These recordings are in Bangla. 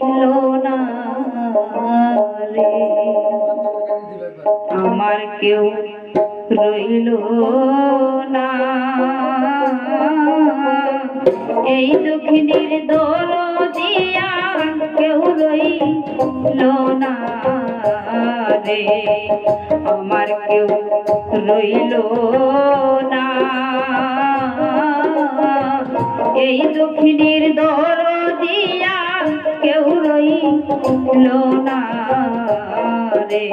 ছিল না রে আমার কেউ রইল না। এই দুঃখিনীর দোল দিয়া কেউ রইল না রে। আমার কেউ রইল না। এই দক্ষিণীর দোল দিয়া কেউ রইল না রে।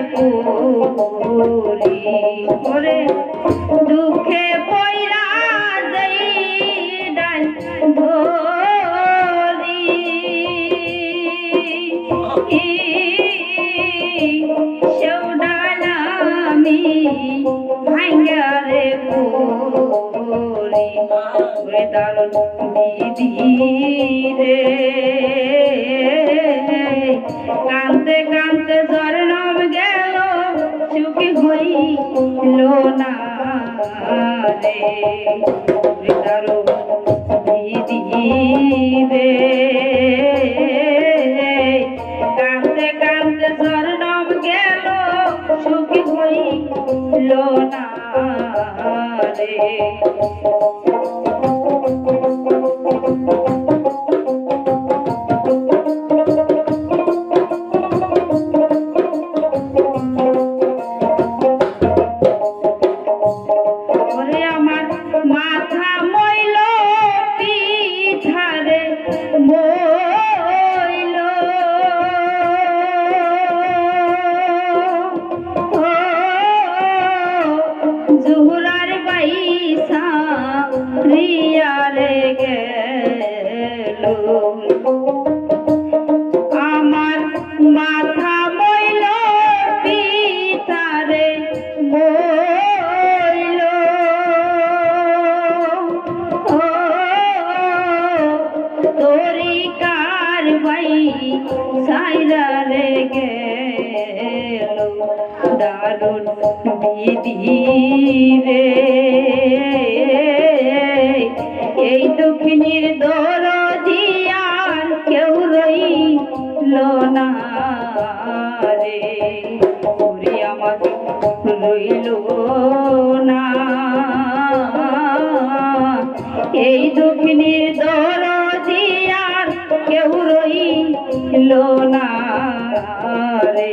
ভাঙ্গারে পুরি ওরে দুঃখে পইরা যাই ডাল ধরি সেউডালামি ভাঙ্গারে পুরি ওরে দারুণ দিদি সুখী হইল না রে সাইরা রে গেল দারুণ বিধি রে। এই দুঃখিনীর দর দিয়ার কেউ না রে। রইল না। এই রে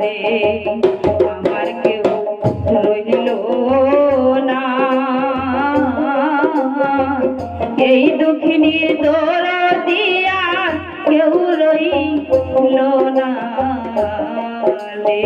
রে। আমার কেউ না। এই দুঃখিনীর দোর দিয়া কেউ রইল না রে।